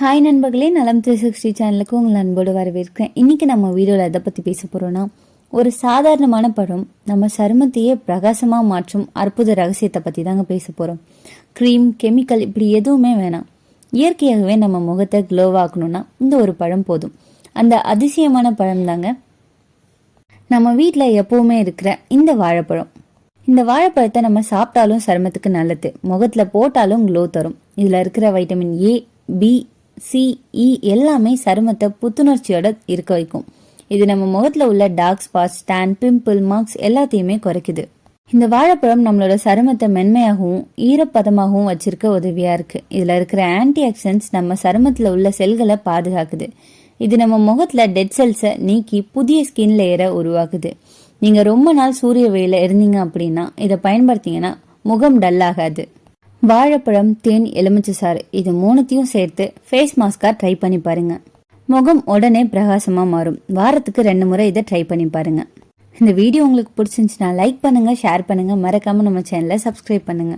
Hi நண்பர்களே. நலம் three sixty சேனலுக்கு உங்களை அன்போடு வரவேற்கிறேன். இன்றைக்கி நம்ம வீடியோவில் எதை பற்றி பேச போகிறோன்னா ஒரு சாதாரணமான படம் நம்ம சருமத்தையே பிரகாசமாக மாற்றும் அற்புத ரகசியத்தை பற்றி தாங்க பேச போகிறோம் க்ரீம் கெமிக்கல் இப்படி எதுவுமே வேணாம். இயற்கையாகவே நம்ம முகத்தை க்ளோவாக்கணும்னா இந்த ஒரு பழம் போதும். அந்த அதிசயமான பழம் தாங்க நம்ம வீட்டில் எப்போவுமே இருக்கிற இந்த வாழைப்பழம். இந்த வாழைப்பழத்தை நம்ம சாப்பிட்டாலும் சருமத்துக்கு நல்லது. முகத்தில் போட்டாலும் க்ளோ தரும். இதில் இருக்கிற vitamin A B C E எல்லாமே சருமத்தை புத்துணர்ச்சியோட இருக்க வைக்கும். இது நம்ம முகத்தில் உள்ள dark spots tan pimple marks எல்லாத்தையுமே குறைக்குது. இந்த வாழைப்பழம் நம்மளோட சருமத்தை மென்மையாகவும் ஈரப்பதமாகவும் வச்சிருக்க உதவியா இருக்கு. இதுல இருக்கிற ஆன்டி ஆக்சன்ஸ் நம்ம சருமத்துல உள்ள செல்களை பாதுகாக்குது. இது நம்ம முகத்துல டெட் செல்ஸை நீக்கி புதிய ஸ்கின் லேயரை உருவாக்குது. நீங்க ரொம்ப நாள் சூரிய வெயில இருந்தீங்க அப்படின்னா இதை பயன்படுத்தீங்கன்னா முகம் டல்லாகாது வாழைப்பழம் தேன் எலுமிச்சை சாறு இது மூணுத்தையும் சேர்த்து ஃபேஸ் மாஸ்காக ட்ரை பண்ணி பாருங்க. முகம் உடனே பிரகாசமாக மாறும். வாரத்துக்கு ரெண்டு முறை இதை ட்ரை பண்ணி பாருங்க. இந்த வீடியோ உங்களுக்கு பிடிச்சிருந்துச்சுன்னா லைக் பண்ணுங்க ஷேர் பண்ணுங்க. மறக்காம நம்ம சேனலை சப்ஸ்கிரைப் பண்ணுங்க.